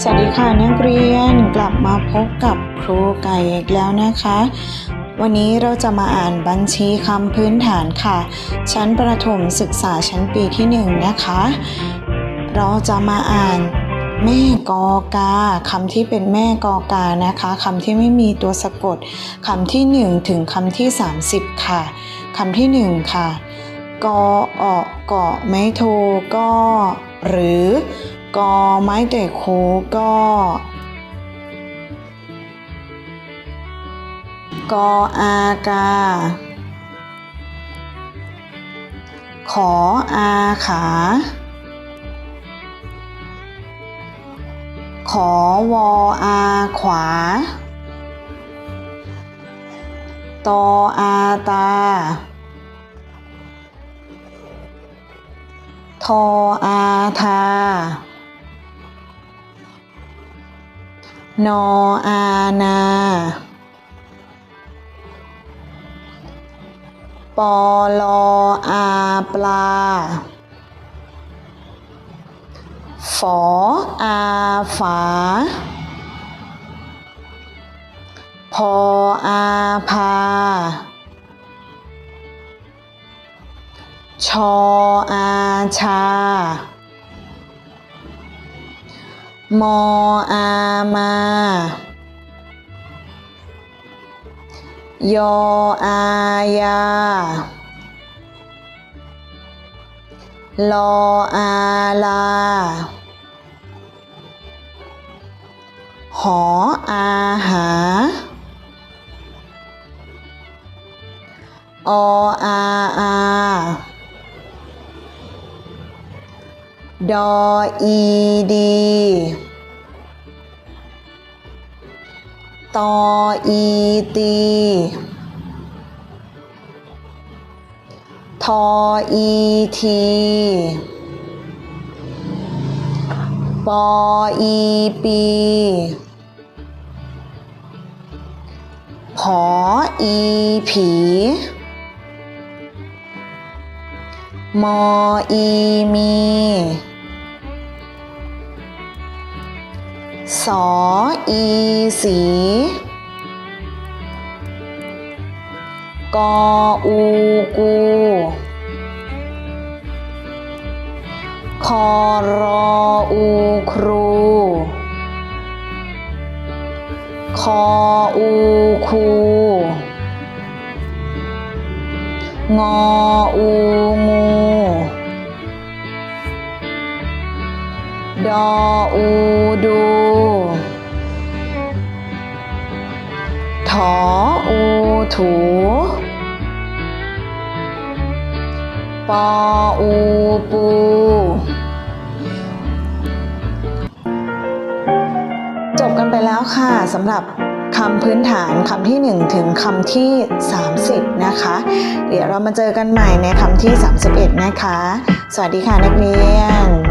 สวัสดีค่ะนักเรียนกลับมาพบกับครูไก่อีกแล้วนะคะ วันนี้เราจะมาอ่านบัญชีคำพื้นฐานค่ะ ชั้นประถมศึกษาชั้นปีที่หนึ่งนะคะ เราจะมาอ่านแม่กอกาคำที่เป็นแม่กอกานะคะคำที่ไม่มีตัวสะกดคำที่หนึ่งถึงคำที่30ค่ะคำที่หนึ่งค่ะกอออกเกาะไม้โทก็หรือ กอไม้เด็กโคก็กออากา ขออาขา ขอวออาขวา ตออาตา ทออาทา นออานาปอลออาปลา ฝออาฝา พออาพา ชออาชา มออามายออายาลออ ดออีดีตออีตีทออีทีปออีปีผออีผีมออีมี สออีสี กออูกู คอรออูครู คออูคู งอ ดออูดู ถออูถู ปออูปูจบกันไปแล้วค่ะสำหรับคำพื้นฐานคำที่ 1 ถึงคำที่ 30 นะคะ เดี๋ยวเรามาเจอกันใหม่ในคำที่ 31 นะคะ สวัสดีค่ะนักเรียน